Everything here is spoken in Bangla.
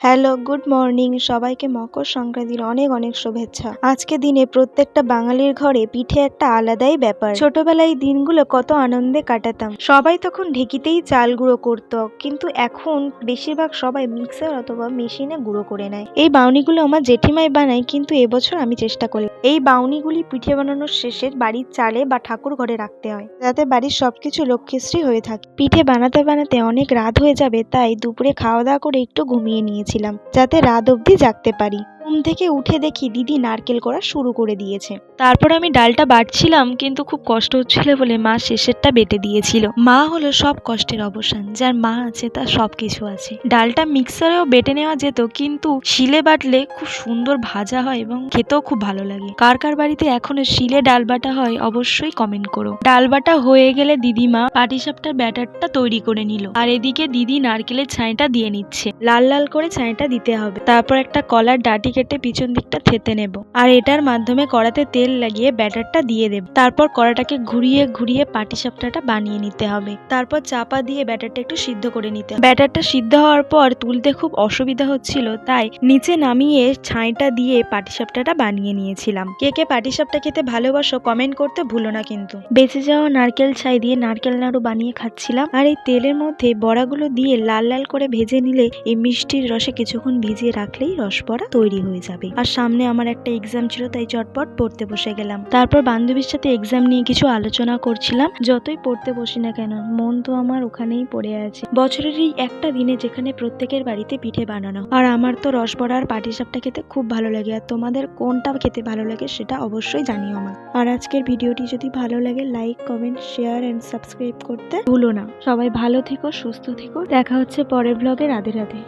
Hello, good morning. সবাইকে মকর সংক্রান্তির অনেক অনেক শুভেচ্ছা। আজকে দিনে প্রত্যেকটা বাঙালির ঘরে পিঠে একটা আলাদাই ব্যাপার। ছোটবেলায় দিনগুলো কত আনন্দে কাটাতাম। সবাই তখন ঢেকিতেই চাল গুঁড়ো করত, কিন্তু এখন বেশিরভাগ সবাই মিক্সার অথবা মেশিনে গুঁড়ো করে নেয়। এই বাউনিগুলো আমার জেঠিমাই বানায়, কিন্তু এবছর আমি চেষ্টা করি এই বাউনিগুলি পিঠে বানানোর শেষে বাড়ির চালে বা ঠাকুর ঘরে রাখতে হয়। যাতে বাড়ির সবকিছু লক্ষ্মীশ্রী হয়ে থাকে। পিঠে বানাতে বানাতে অনেক রাত হয়ে যাবে, তাই দুপুরে খাওয়া দাওয়া করে একটু ঘুমিয়ে নিয়েছিলাম, যাতে রাত অবধি জাগতে পারি। ঘুম থেকে উঠে দেখি দিদি নারকেল করা শুরু করে দিয়েছে। তারপর আমি ডালটা বাটছিলাম, কিন্তু খুব কষ্ট হচ্ছিল বলে মা শেষেরটা বেটে দিয়েছিল। মা হলো সব কষ্টের অবসান, যার মা আছে তার সব কিছু আছে। ডালটা মিক্সারেও বেটে নেওয়া যেত, কিন্তু শিলে বাটলে খুব সুন্দর ভাজা হয় এবং খেতেও খুব ভালো লাগে। কার কার বাড়িতে এখনও শিলে ডাল বাটা হয় অবশ্যই কমেন্ট করো। ডাল বাটা হয়ে গেলে দিদিমা পাটিসাপটার ব্যাটারটা তৈরি করে নিল, আর এদিকে দিদি নারকেলের ছাইটা দিয়ে নিচ্ছে। লাল লাল করে ছাইটা দিতে হবে। তারপর একটা কলার ডাটি কেটে পিছন দিকটা থেতে নেব। আর এটার মাধ্যমে কড়াতে তেল লাগিয়ে ব্যাটারটা দিয়ে দেব। তারপর কড়াটাকে ঘুরিয়ে ঘুরিয়ে পাটিসাপটাটা বানিয়ে নিতে হবে। তারপর চাপা দিয়ে ব্যাটারটা একটু সিদ্ধ করে নিতে হবে। ব্যাটারটা সিদ্ধ হওয়ার পর তুলতে খুব অসুবিধা হচ্ছিল, তাই নিচে নামিয়ে ছাইটা দিয়ে পাটিসাপটাটা বানিয়ে নিয়েছিলাম। কে কে পাটিসাপটা খেতে ভালোবাসো কমেন্ট করতে ভুলো না কিন্তু। বেঁচে যাওয়া নারকেল ছাই দিয়ে নারকেল নাড়ু বানিয়ে খাচ্ছিলাম। আর এই তেলের মধ্যে বড়াগুলো দিয়ে লাল লাল করে ভেজে নিলে এই মিষ্টির রসে কিছুক্ষণ ভিজিয়ে রাখলেই রস বড়া তৈরি হয়ে যাবে। আর সামনে আমার একটা এক্সাম ছিল, তাই চটপট পড়তে বসে গেলাম। তারপর বান্ধবীর সাথে এক্সাম নিয়ে কিছু আলোচনা করছিলাম। যতই পড়তে বসি না কেন, মন তো আমার ওখানেই পড়ে আছে। বছরের এই একটা দিনে যেখানে প্রত্যেকের বাড়িতে পিঠে বানানো, আর আমার তো রসবড়া আর পাটিসাপটা খেতে খুব ভালো লাগে, আর তোমাদের কোনটা খেতে ভালো লাগে সেটা অবশ্যই জানিও আমার আর আজকের ভিডিওটি যদি ভালো লাগে like comment share and subscribe করতে ভুলো না। সবাই ভালো থেকো, সুস্থ থেকো। দেখা হচ্ছে পরের ব্লগে রাধে রাধে।